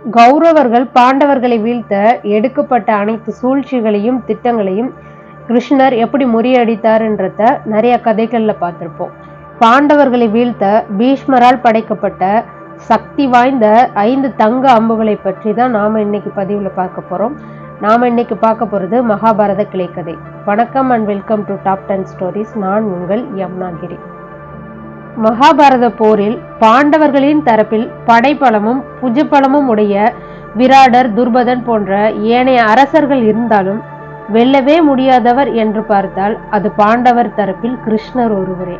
கௌரவர்கள் பாண்டவர்களை வீழ்த்த எடுக்கப்பட்ட அனைத்து சூழ்ச்சிகளையும் திட்டங்களையும் கிருஷ்ணர் எப்படி முறியடித்தாருன்றத நிறைய கதைகளில் பார்த்துருப்போம். பாண்டவர்களை வீழ்த்த பீஷ்மரால் படைக்கப்பட்ட சக்தி வாய்ந்த ஐந்து தங்க அம்புகளை பற்றி தான் நாம் இன்னைக்கு பதிவில் பார்க்க போகிறோம் நாம் இன்னைக்கு பார்க்க போகிறது மகாபாரத கிளைக்கதை வணக்கம் and welcome to top ten stories நான் உங்கள் யம்னாகிரி. மகாபாரத போரில் பாண்டவர்களின் தரப்பில் படைபலமும் புஜபலமும் உடைய விராடர் துர்பதன் போன்ற ஏனைய அரசர்கள் இருந்தாலும் வெல்லவே முடியாதவர் என்று பார்த்தால் அது பாண்டவர் தரப்பில் கிருஷ்ணர் ஒருவரே.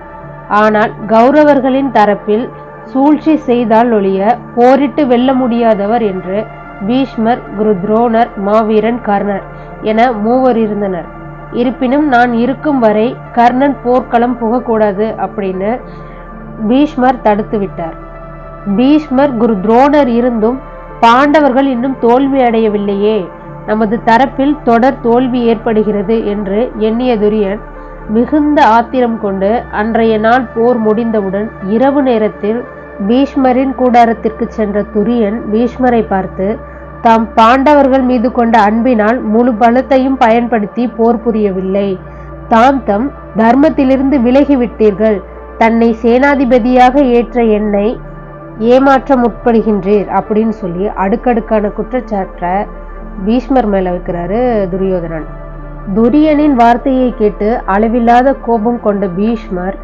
ஆனால் கௌரவர்களின் தரப்பில் சூழ்ச்சி செய்தால் ஒழிய போரிட்டு வெல்ல முடியாதவர் என்று பீஷ்மர் குரு துரோணர் மாவீரன் கர்ணர் என மூவர் இருந்தனர். இருப்பினும் நான் இருக்கும் வரை கர்ணன் போர்க்களம் புகக்கூடாது அப்படின்னு பீஷ்மர் தடுத்துவிட்டார் பீஷ்மர் குரு துரோணர் இருந்தும் பாண்டவர்கள் இன்னும் தோல்வி அடையவில்லையே. நமது தரப்பில் தொடர் தோல்வி ஏற்படுகிறது என்று எண்ணிய துரியன் மிகுந்த ஆத்திரம் கொண்டு அன்றைய நாள் போர் முடிந்தவுடன் இரவு நேரத்தில் பீஷ்மரின் கூடாரத்திற்கு சென்ற துரியன் பீஷ்மரை பார்த்து தாம் பாண்டவர்கள் மீது கொண்ட அன்பினால் முழு பலத்தையும் பயன்படுத்தி போர் புரியவில்லை. தாம் தம் தர்மத்திலிருந்து விலகிவிட்டீர்கள் தன்னை சேனாதிபதியாக ஏற்ற என்னை ஏமாற்ற முற்படுகின்றீர் அப்படின்னு சொல்லி அடுக்கடுக்கான குற்றச்சாட்டை பீஷ்மர் மேல வைக்கிறாரு துரியோதனன். துரியனின் வார்த்தையை கேட்டு அளவில்லாத கோபம் கொண்ட பீஷ்மர்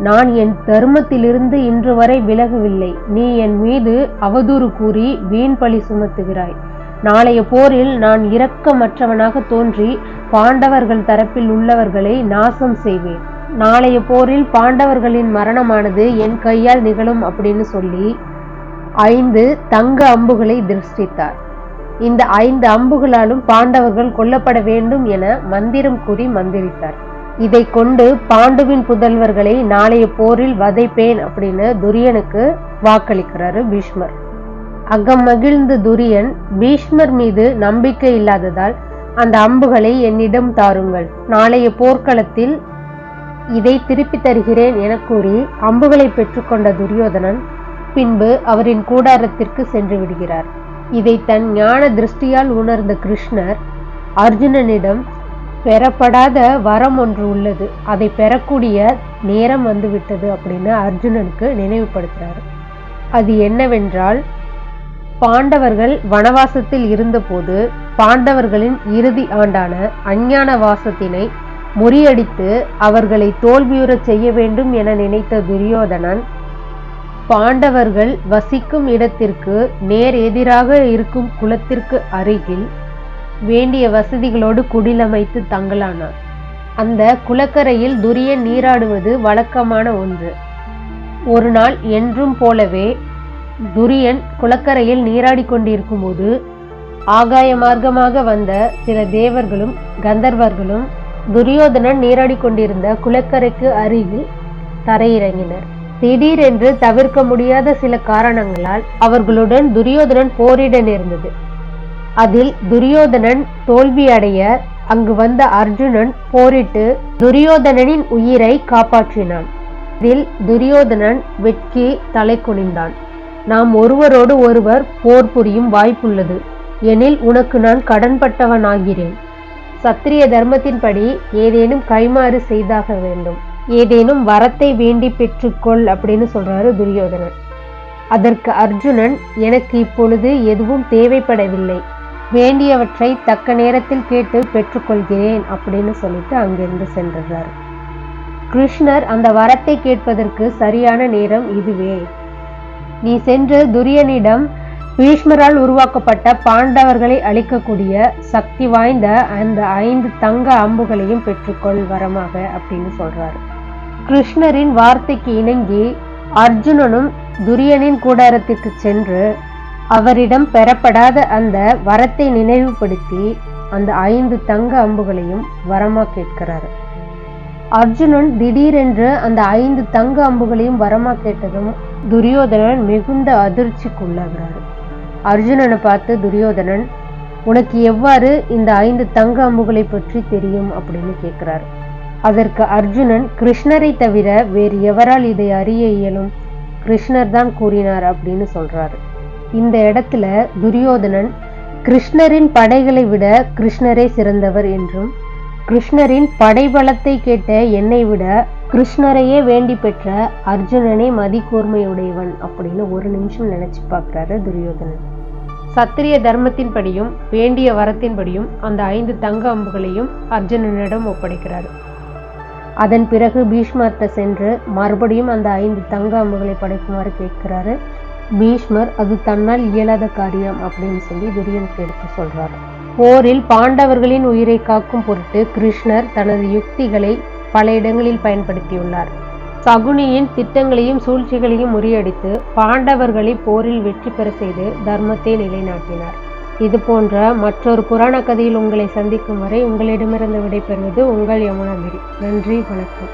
நான் என் தர்மத்திலிருந்து இன்று வரை விலகவில்லை. நீ என் மீது அவதூறு கூறி வீண் பழி சுமத்துகிறாய். நாளைய போரில் நான் இரக்கமற்றவனாக தோன்றி பாண்டவர்கள் தரப்பில் உள்ளவர்களை நாசம் செய்வேன். நாளைய போரில் பாண்டவர்களின் மரணமானது என் கையால் நிகழும் அப்படின்னு சொல்லி ஐந்து தங்க அம்புகளை திருஷ்டித்தார். இந்த ஐந்து அம்புகளாலும் பாண்டவர்கள் கொல்லப்பட வேண்டும் என மந்திரம் கூறி மந்திரித்தார். இதை கொண்டு பாண்டுவின் புதல்வர்களை நாளைய போரில் வதைப்பேன் அப்படின்னு துரியனுக்கு வாக்களிக்கிறாரு பீஷ்மர். அகம் மகிழ்ந்த துரியன் பீஷ்மர் மீது நம்பிக்கை இல்லாததால் அந்த அம்புகளை என்னிடம் தாருங்கள். நாளைய போர்க்களத்தில் இதை திருப்பி தருகிறேன் என கூறி அம்புகளை பெற்றுக்கொண்ட துரியோதனன் பின்பு அவரின் கூடாரத்திற்கு சென்று விடுகிறார். இதை தன் ஞான திருஷ்டியால் உணர்ந்த கிருஷ்ணர் அர்ஜுனனிடம் பெறப்படாத வரம் ஒன்று உள்ளது. அதை பெறக்கூடிய நேரம் வந்துவிட்டது அப்படின்னு அர்ஜுனனுக்கு நினைவுபடுத்துகிறார் அது என்னவென்றால் பாண்டவர்கள் வனவாசத்தில் இருந்தபோது பாண்டவர்களின் இறுதி ஆண்டான அஞ்ஞான வாசத்தினை முறியடித்து அவர்களை தோல்வியுறச் செய்ய வேண்டும் என நினைத்த துரியோதனன் பாண்டவர்கள் வசிக்கும் இடத்திற்கு நேர் எதிராக இருக்கும் குளத்திற்கு அருகில் வேண்டிய வசதிகளோடு குடிலமைத்து தங்கலானார் அந்த குளக்கரையில் துரியன் நீராடுவது வழக்கமான ஒன்று. ஒரு நாள் என்றும் போலவே துரியன் குளக்கரையில் நீராடி கொண்டிருக்கும் போது ஆகாய மார்க்கமாக வந்த சில தேவர்களும் கந்தர்வர்களும் துரியோதனன் நீராடி கொண்டிருந்த குளக்கரைக்கு அருகில் தரையிறங்கினர். திடீரென்று தவிர்க்க முடியாத சில காரணங்களால் அவர்களுடன் துரியோதனன் போரிட நேர்ந்தது. அதில் துரியோதனன் தோல்வி அடைய அங்கு வந்த அர்ஜுனன் போரிட்டு துரியோதனனின் உயிரை காப்பாற்றினான். இதில் துரியோதனன் வெட்கி தலை குனிந்தான். நாம் ஒருவரோடு ஒருவர் போர் புரியும் வாய்ப்புள்ளது. எனில் உனக்கு நான் கடன்பட்டவனாகிறேன். சத்திரிய தர்மத்தின்படி ஏதேனும் கைமாறு செய்தாக வேண்டும். ஏதேனும் வரத்தை வேண்டி பெற்றுக்கொள் அப்படின்னு சொல்றாரு துரியோதனன். அதற்கு அர்ஜுனன் எனக்கு இப்பொழுது எதுவும் தேவைப்படவில்லை. வேண்டியவற்றை தக்க நேரத்தில் கேட்டு பெற்றுக்கொள்கிறேன் அப்படின்னு சொல்லிட்டு அங்கிருந்து சென்றார் கிருஷ்ணர் அந்த வரத்தை கேட்பதற்கு சரியான நேரம் இதுவே. நீ சென்று துரியனிடம் பீஷ்மரால் உருவாக்கப்பட்ட பாண்டவர்களை அழிக்கக்கூடிய சக்தி வாய்ந்த அந்த ஐந்து தங்க அம்புகளையும் பெற்றுக்கொள் வரமாக அப்படின்னு சொல்றாரு. கிருஷ்ணரின் வார்த்தைக்கு இணங்கி அர்ஜுனனும் துரியனின் கூடாரத்திற்கு சென்று அவரிடம் பெறப்படாத அந்த வரத்தை நினைவுபடுத்தி அந்த ஐந்து தங்க அம்புகளையும் வரமா கேட்கிறாரு. அர்ஜுனன் திடீரென்று அந்த ஐந்து தங்க அம்புகளையும் வரமா கேட்டதும் துரியோதனன் மிகுந்த அதிர்ச்சிக்குள்ளாகிறார். அர்ஜுனனை பார்த்து துரியோதனன் உனக்கு எவ்வாறு இந்த ஐந்து தங்க அம்புகளை பற்றி தெரியும்? அப்படின்னு கேட்கிறார். அதற்கு அர்ஜுனன் கிருஷ்ணரை தவிர வேறு எவரால் இதை அறிய இயலும்? கிருஷ்ணர் தான் கூறினார் அப்படின்னு சொல்றாரு. இந்த இடத்துல துரியோதனன் கிருஷ்ணரின் படைகளை விட கிருஷ்ணரே சிறந்தவர் என்றும் கிருஷ்ணரின் படைபலத்தை கேட்ட என்னை விட கிருஷ்ணரையே வேண்டி பெற்ற அர்ஜுனனே மதிக்கூர்மையுடையவன் அப்படின்னு ஒரு நிமிஷம் நினைச்சு பார்க்குறாரு துரியோதனன். சத்திரிய தர்மத்தின்படியும் வேண்டிய வரத்தின்படியும் அந்த ஐந்து தங்க அம்புகளையும் அர்ஜுனனிடம் ஒப்படைக்கிறார். அதன் பிறகு பீஷ்மர்த்த சென்று மறுபடியும் அந்த ஐந்து தங்க அம்புகளை படைக்குமாறு கேட்கிறாரு. பீஷ்மர் அது தன்னால் இயலாத காரியம் அப்படின்னு சொல்லி துரியனுக்கு எடுத்து சொல்றாரு. போரில் பாண்டவர்களின் உயிரை காக்கும் பொருட்டு கிருஷ்ணர் தனது யுக்திகளை பல இடங்களில் பயன்படுத்தியுள்ளார். சகுனியின் திட்டங்களையும் சூழ்ச்சிகளையும் முறியடித்து பாண்டவர்களை போரில் வெற்றி பெற செய்து தர்மத்தை நிலைநாட்டினார். இது போன்ற மற்றொரு புராண கதையில் உங்களை சந்திக்கும் வரை உங்களிடமிருந்து விடைபெறுவது உங்கள் யமுனாகிரி. நன்றி வணக்கம்.